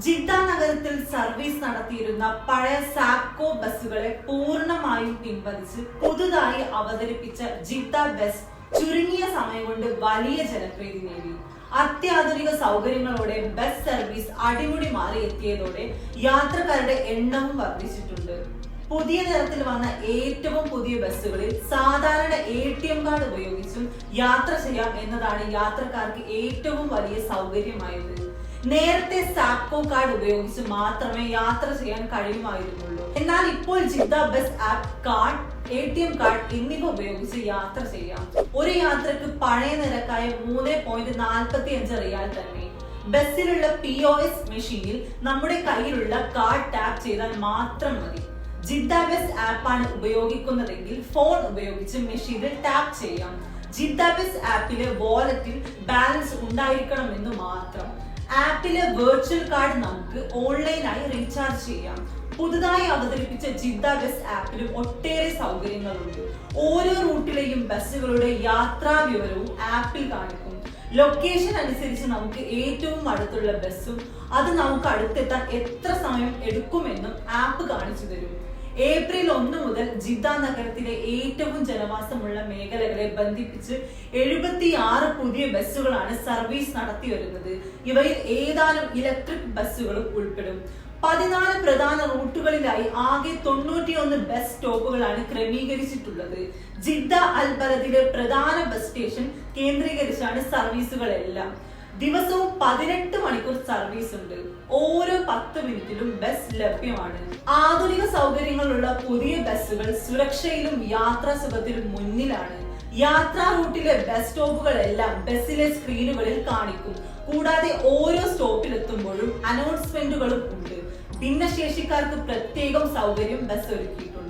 Jeddah നഗരത്തിൽ service നടത്തിയിരുന്ന പഴയ സാക്കോ ബസ്സുകളെ പൂർണമായും പിൻവലിച്ച് പുതുതായി അവതരിപ്പിച്ച ജിദ്ദ ബസ് ചുരുങ്ങിയ സമയം കൊണ്ട് വലിയ ജനപ്രീതി നേടി. അത്യാധുനിക സൗകര്യങ്ങളോടെ ബസ് സർവീസ് അടിമുടി മാറി എത്തിയതോടെ യാത്രക്കാരുടെ എണ്ണവും വർദ്ധിച്ചിട്ടുണ്ട്. പുതിയ തരത്തിൽ വന്ന ഏറ്റവും പുതിയ ബസ്സുകളിൽ സാധാരണ എ ടി എം കാർഡ് ഉപയോഗിച്ചും യാത്ര ചെയ്യാം എന്നതാണ് യാത്രക്കാർക്ക് ഏറ്റവും വലിയ സൗകര്യമായത്. നേരത്തെ സാപ്കോ കാർഡ് ഉപയോഗിച്ച് മാത്രമേ യാത്ര ചെയ്യാൻ കഴിയുമായിരുന്നുള്ളൂ. എന്നാൽ ഇപ്പോൾ Jeddah bus app card A T M card എന്നിവ ഉപയോഗിച്ച് യാത്ര ചെയ്യാം. ഒരു യാത്രയ്ക്ക് പഴയ നിരക്കായ മൂന്ന് പോയിന്റ് നാൽപ്പത്തി അഞ്ച് റിയാൽ തന്നെ. ബസ്സിലുള്ള പി ഒ എസ് മെഷീനിൽ നമ്മുടെ കയ്യിലുള്ള കാർഡ് ടാപ്പ് ചെയ്താൽ മാത്രം മതി. ജിദ്ദ ബസ് ആപ്പാണ് ഉപയോഗിക്കുന്നതെങ്കിൽ ഫോൺ ഉപയോഗിച്ച് മെഷീനിൽ ടാപ്പ് ചെയ്യാം. ജിദ്ദ ബസ് ആപ്പിലെ വാലറ്റിൽ ബാലൻസ് ഉണ്ടായിരിക്കണം എന്ന് മാത്രം. ആപ്പിലെ വെർച്വൽ കാർഡ് നമുക്ക് ഓൺലൈനായി റീചാർജ് ചെയ്യാം. പുതുതായി അവതരിപ്പിച്ച ജിദ്ദ ബസ് ആപ്പിലും ഒട്ടേറെ സൗകര്യങ്ങളുണ്ട്. ഓരോ റൂട്ടിലെയും ബസ്സുകളുടെ യാത്രാ വിവരവും ആപ്പിൽ കാണിക്കും. ലൊക്കേഷൻ അനുസരിച്ച് നമുക്ക് ഏറ്റവും അടുത്തുള്ള ബസ്സും അത് നമുക്ക് അടുത്തെത്താൻ എത്ര സമയം എടുക്കുമെന്നും ആപ്പ് കാണിച്ചു തരും. ഏപ്രിൽ ഒന്ന് മുതൽ ജിദ്ദ നഗരത്തിലെ ഏറ്റവും ജനവാസമുള്ള മേഖലകളെ ബന്ധിപ്പിച്ച് എഴുപത്തി ആറ് പുതിയ ബസ്സുകളാണ് സർവീസ് നടത്തി വരുന്നത്. ഇവയിൽ ഏതാനും ഇലക്ട്രിക് ബസ്സുകളും ഉൾപ്പെടും. പതിനാല് പ്രധാന റൂട്ടുകളിലായി ആകെ തൊണ്ണൂറ്റിയൊന്ന് ബസ് സ്റ്റോപ്പുകളാണ് ക്രമീകരിച്ചിട്ടുള്ളത്. ജിദ്ദ അൽ ബലദിലെ പ്രധാന ബസ് സ്റ്റേഷൻ കേന്ദ്രീകരിച്ചാണ് സർവീസുകളെല്ലാം. ദിവസവും പതിനെട്ട് മണിക്കൂർ സർവീസ് ഉണ്ട്. ഓരോ പത്ത് മിനിറ്റിലും ബസ് ലഭ്യമാണ്. ആധുനിക സൗകര്യങ്ങളുള്ള പുതിയ ബസ്സുകൾ സുരക്ഷയിലും യാത്രാ സുഖത്തിലും മുന്നിലാണ്. യാത്രാ റൂട്ടിലെ ബസ് സ്റ്റോപ്പുകളെല്ലാം ബസ്സിലെ സ്ക്രീനുകളിൽ കാണിക്കും. കൂടാതെ ഓരോ സ്റ്റോപ്പിലെത്തുമ്പോഴും അനൗൺസ്മെന്റുകളും ഉണ്ട്. ഭിന്നശേഷിക്കാർക്ക് പ്രത്യേകം സൗകര്യം ബസ് ഒരുക്കിയിട്ടുണ്ട്.